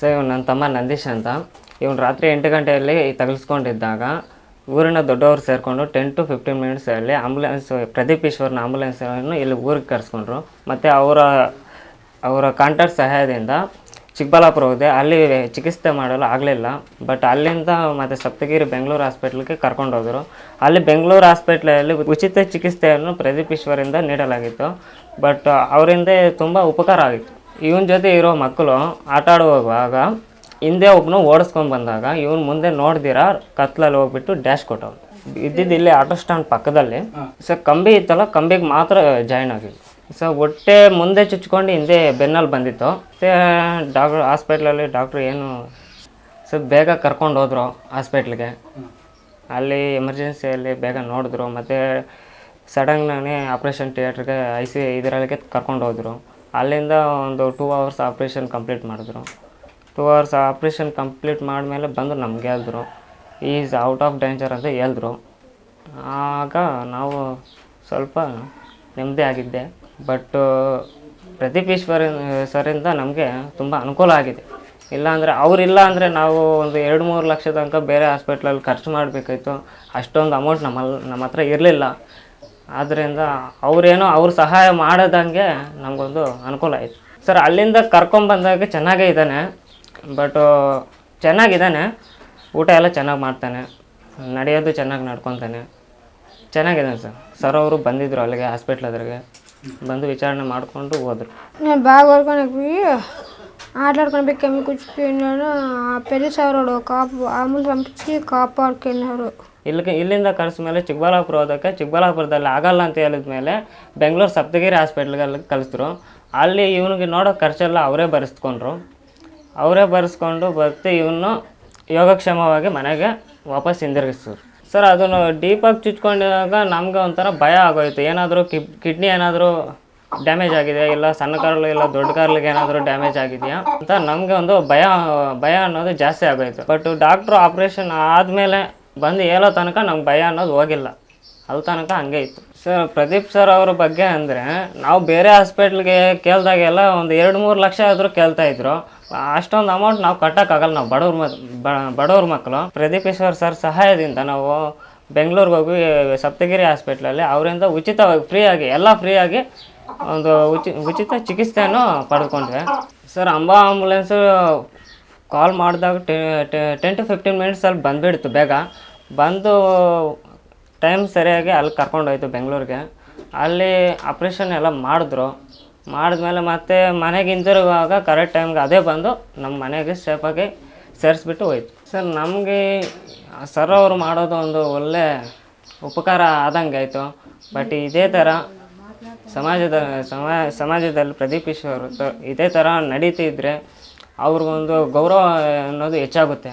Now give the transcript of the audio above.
So ಇವನು ನನ್ನ ತಮ್ಮ ನಂದೀಶ್ ಅಂತ. ಇವನು ರಾತ್ರಿ ಎಂಟು ಗಂಟೆಯಲ್ಲಿ ತಗಲ್ಸ್ಕೊಂಡಿದ್ದಾಗ ಊರಿನ ದೊಡ್ಡವರು ಸೇರಿಕೊಂಡು ಟೆನ್ ಟು ಫಿಫ್ಟೀನ್ ಮಿನಿಟ್ಸಲ್ಲಿ ಆಂಬುಲೆನ್ಸ್ ಪ್ರದೀಪ್ ಈಶ್ವರ್ನ ಆಂಬುಲೆನ್ಸನ್ನು ಇಲ್ಲಿ ಊರಿಗೆ ಕರೆಸ್ಕೊಂಡ್ರು. ಮತ್ತು ಅವರ ಅವರ ಕಾಂಟ್ಯಾಕ್ಟ್ ಸಹಾಯದಿಂದ ಚಿಕ್ಕಬಳ್ಳಾಪುರ ಹೋದೆ. ಅಲ್ಲಿ ಚಿಕಿತ್ಸೆ ಮಾಡಲು ಆಗಲಿಲ್ಲ. ಬಟ್ ಅಲ್ಲಿಂದ ಮತ್ತು ಸಪ್ತಗಿರಿ ಬೆಂಗಳೂರು ಹಾಸ್ಪಿಟ್ಲಿಗೆ ಕರ್ಕೊಂಡೋದರು ಅಲ್ಲಿ ಬೆಂಗಳೂರು ಹಾಸ್ಪಿಟ್ಲಲ್ಲಿ ಉಚಿತ ಚಿಕಿತ್ಸೆಯನ್ನು ಪ್ರದೀಪ್ ಈಶ್ವರಿಂದ ನೀಡಲಾಗಿತ್ತು. ಬಟ್ ಅವರಿಂದ ತುಂಬ ಉಪಕಾರ ಆಗಿತ್ತು. ಇವನ ಜೊತೆ ಇರೋ ಮಕ್ಕಳು ಆಟ ಆಡುವಾಗ ಹಿಂದೆ ಒಬ್ಬನು ಓಡಿಸ್ಕೊಂಡು ಬಂದಾಗ ಇವನು ಮುಂದೆ ನೋಡ್ದಿರ ಕತ್ಲಲ್ಲಿ ಹೋಗ್ಬಿಟ್ಟು ಡ್ಯಾಶ್ ಕೊಟ್ಟವನು. ಇದ್ದಿದ್ದು ಇಲ್ಲಿ ಆಟೋ ಸ್ಟ್ಯಾಂಡ್ ಪಕ್ಕದಲ್ಲಿ. ಸರ್ ಕಂಬಿ ಇತ್ತಲ್ಲ ಕಂಬಿಗೆ ಮಾತ್ರ ಜಾಯ್ನ್ ಆಗಿದ್ವಿ ಸೊ ಹೊಟ್ಟೆ ಮುಂದೆ ಚುಚ್ಕೊಂಡು ಹಿಂದೆ ಬೆನ್ನಲ್ಲಿ ಬಂದಿತ್ತು. ಮತ್ತು ಡಾಕ್ಟ್ರ್ ಹಾಸ್ಪಿಟ್ಲಲ್ಲಿ ಡಾಕ್ಟ್ರ್ ಏನು ಸೊ ಬೇಗ ಕರ್ಕೊಂಡು ಹೋದ್ರು ಹಾಸ್ಪಿಟ್ಲಿಗೆ. ಅಲ್ಲಿ ಎಮರ್ಜೆನ್ಸಿಯಲ್ಲಿ ಬೇಗ ನೋಡಿದ್ರು. ಮತ್ತು ಸಡನ್ನಾಗಿ ಆಪ್ರೇಷನ್ ಥಿಯೇಟ್ರಿಗೆ ಐ ಸಿ ಇದರಲ್ಲಿಗೆ ಕರ್ಕೊಂಡು ಹೋದರು. ಅಲ್ಲಿಂದ ಒಂದು ಟೂ ಅವರ್ಸ್ ಆಪ್ರೇಷನ್ ಕಂಪ್ಲೀಟ್ ಮಾಡಿದ್ರು. ಟೂ ಅವರ್ಸ್ ಆಪ್ರೇಷನ್ ಕಂಪ್ಲೀಟ್ ಮಾಡಿದ್ಮೇಲೆ ಬಂದು ನಮ್ಗೆ ಹೇಳಿದ್ರು. ಈಸ್ ಔಟ್ ಆಫ್ ಡೇಂಜರ್ ಅಂತ ಹೇಳಿದ್ರು. ಆಗ ನಾವು ಸ್ವಲ್ಪ ನೆಮ್ಮದಿ ಆಗಿದ್ದೆ. ಬಟ್ ಪ್ರದೀಪ್ ಈಶ್ವರ ಸರಿಂದ ನಮಗೆ ತುಂಬ ಅನುಕೂಲ ಆಗಿದೆ. ಇಲ್ಲಾಂದರೆ ಅವರಿಲ್ಲ ಅಂದರೆ ನಾವು ಒಂದು ಎರಡು ಮೂರು ಲಕ್ಷ ತನಕ ಬೇರೆ ಹಾಸ್ಪಿಟ್ಲಲ್ಲಿ ಖರ್ಚು ಮಾಡಬೇಕಾಯ್ತು. ಅಷ್ಟೊಂದು ಅಮೌಂಟ್ ನಮ್ಮಲ್ಲಿ ನಮ್ಮ ಹತ್ರ ಇರಲಿಲ್ಲ. ಆದ್ದರಿಂದ ಅವರೇನೋ ಅವ್ರು ಸಹಾಯ ಮಾಡೋದಂಗೆ ನಮಗೊಂದು ಅನುಕೂಲ ಆಯಿತು ಸರ್ ಅಲ್ಲಿಂದ ಕರ್ಕೊಂಬಂದಾಗ ಚೆನ್ನಾಗೇ ಇದ್ದಾನೆ ಬಟ್ ಚೆನ್ನಾಗಿದ್ದಾನೆ ಊಟ ಎಲ್ಲ ಚೆನ್ನಾಗಿ ಮಾಡ್ತಾನೆ ನಡೆಯೋದು ಚೆನ್ನಾಗಿ ನಡ್ಕೊತಾನೆ ಚೆನ್ನಾಗಿದ್ದಾನೆ ಸರ್ ಸರ್ ಅವರು ಬಂದಿದ್ದರು ಅಲ್ಲಿಗೆ ಹಾಸ್ಪಿಟ್ಲ್ ಅದ್ರಿಗೆ ಬಂದು ವಿಚಾರಣೆ ಮಾಡಿಕೊಂಡು ಹೋದರು నేను బాగా వరకు ఆటలాడుకుని కెమ్మి కూర్చున్నాను ఆ పెళ్లి సారోడు కాపు ఆములు పంపించి కాపాడుకున్నారు ಇಲ್ಲಿಗೆ ಇಲ್ಲಿಂದ ಕರೆಸ ಮೇಲೆ ಚಿಕ್ಕಬಳ್ಳಾಪುರ ಹೋದಕ್ಕೆ ಚಿಕ್ಕಬಳ್ಳಾಪುರದಲ್ಲಿ ಆಗಲ್ಲ ಅಂತ ಹೇಳಿದ ಮೇಲೆ ಬೆಂಗಳೂರು ಸಪ್ತಗಿರಿ ಹಾಸ್ಪಿಟ್ಲ್ಗೆ ಕಳಿಸಿದ್ರು. ಅಲ್ಲಿ ಇವನಿಗೆ ನೋಡೋ ಖರ್ಚೆಲ್ಲ ಅವರೇ ಬರೆಸ್ಕೊಂಡ್ರು. ಅವರೇ ಬರೆಸ್ಕೊಂಡು ಬರ್ತಿ ಇವನು ಯೋಗಕ್ಷೇಮವಾಗಿ ಮನೆಗೆ ವಾಪಸ್ ಹಿಂದಿರುಗಿಸಿದ್ರು ಸರ್, ಅದನ್ನು ಡೀಪಾಗಿ ಚುಚ್ಕೊಂಡಾಗ ನಮಗೆ ಒಂಥರ ಭಯ ಆಗೋಯ್ತು. ಏನಾದರೂ ಕಿಡ್ನಿ ಏನಾದರೂ ಡ್ಯಾಮೇಜ್ ಆಗಿದೆ ಇಲ್ಲ ಸಣ್ಣ ಕಾರ್ಲು ಇಲ್ಲ ದೊಡ್ಡ ಕಾರ್ಲಿಗೆ ಏನಾದರೂ ಡ್ಯಾಮೇಜ್ ಆಗಿದೆಯಾ? ಅಂತ ನಮಗೆ ಒಂದು ಭಯ ಭಯ ಅನ್ನೋದು ಜಾಸ್ತಿ ಆಗೋಯ್ತು. ಬಟ್ ಡಾಕ್ಟ್ರು ಆಪ್ರೇಷನ್ ಆದಮೇಲೆ ಬಂದು ಹೇಳೋ ತನಕ ನಮ್ಗೆ ಭಯ ಅನ್ನೋದು ಹೋಗಿಲ್ಲ. ಅಲ್ಲಿ ತನಕ ಹಂಗೆ ಇತ್ತು. ಸರ್ ಪ್ರದೀಪ್ ಸರ್ ಅವ್ರ ಬಗ್ಗೆ ಅಂದರೆ, ನಾವು ಬೇರೆ ಹಾಸ್ಪಿಟ್ಲ್ಗೆ ಕೇಳಿದಾಗೆಲ್ಲ ಒಂದು ಎರಡು ಮೂರು ಲಕ್ಷ ಆದರೂ ಕೇಳ್ತಾ ಇದ್ರು. ಅಷ್ಟೊಂದು ಅಮೌಂಟ್ ನಾವು ಕಟ್ಟೋಕ್ಕಾಗಲ್ಲ ನಾವು ಬಡವ್ರ ಮ ಬಡವ್ರ ಮಕ್ಕಳು ಪ್ರದೀಪ್ ಈಶ್ವರ್ ಸರ್ ಸಹಾಯದಿಂದ ನಾವು ಬೆಂಗಳೂರಿಗೆ ಹೋಗಿ ಸಪ್ತಗಿರಿ ಹಾಸ್ಪಿಟ್ಲಲ್ಲಿ ಅವರಿಂದ ಉಚಿತವಾಗಿ ಫ್ರೀಯಾಗಿ ಎಲ್ಲ ಫ್ರೀಯಾಗಿ ಒಂದು ಉಚಿ, ಉಚಿತ ಚಿಕಿತ್ಸೆಯನ್ನು ಪಡೆದುಕೊಂಡ್ವಿ. ಸರ್ ಅಂಬಾ ಆಂಬುಲೆನ್ಸು ಕಾಲ್ ಮಾಡಿದಾಗ ಟೆನ್ ಟು ಫಿಫ್ಟೀನ್ ಮಿನಿಟ್ಸಲ್ಲಿ ಬಂದುಬಿಡ್ತು ಬೇಗ. ಬಂದು ಟೈಮ್ ಸರಿಯಾಗಿ ಅಲ್ಲಿ ಕರ್ಕೊಂಡೋಯ್ತು ಬೆಂಗಳೂರಿಗೆ. ಅಲ್ಲಿ ಆಪ್ರೇಷನ್ ಎಲ್ಲ ಮಾಡಿದ್ರು. ಮಾಡಿದ್ಮೇಲೆ ಮತ್ತೆ ಮನೆಗೆ ಹಿಂದಿರುವಾಗ ಕರೆಕ್ಟ್ ಟೈಮ್ಗೆ ಅದೇ ಬಂದು ನಮ್ಮ ಮನೆಗೆ ಸೇಫಾಗಿ ಸೇರಿಸ್ಬಿಟ್ಟು ಹೋಯ್ತು. ಸರ್, ನಮಗೆ ಸರ್ ಅವರು ಮಾಡೋದು ಒಂದು ಒಳ್ಳೆ ಉಪಕಾರ ಆದಂಗೆ ಆಯಿತು. ಬಟ್ ಇದೇ ಥರ ಸಮಾಜದ, ಸಮಾ, ಸಮಾಜದಲ್ಲಿ ಪ್ರದೀಪ್ ತ- ಇದೇ ಥರ ನಡೀತಿದ್ರೆ ಅವ್ರಿಗೊಂದು ಗೌರವ ಅನ್ನೋದು ಹೆಚ್ಚಾಗುತ್ತೆ.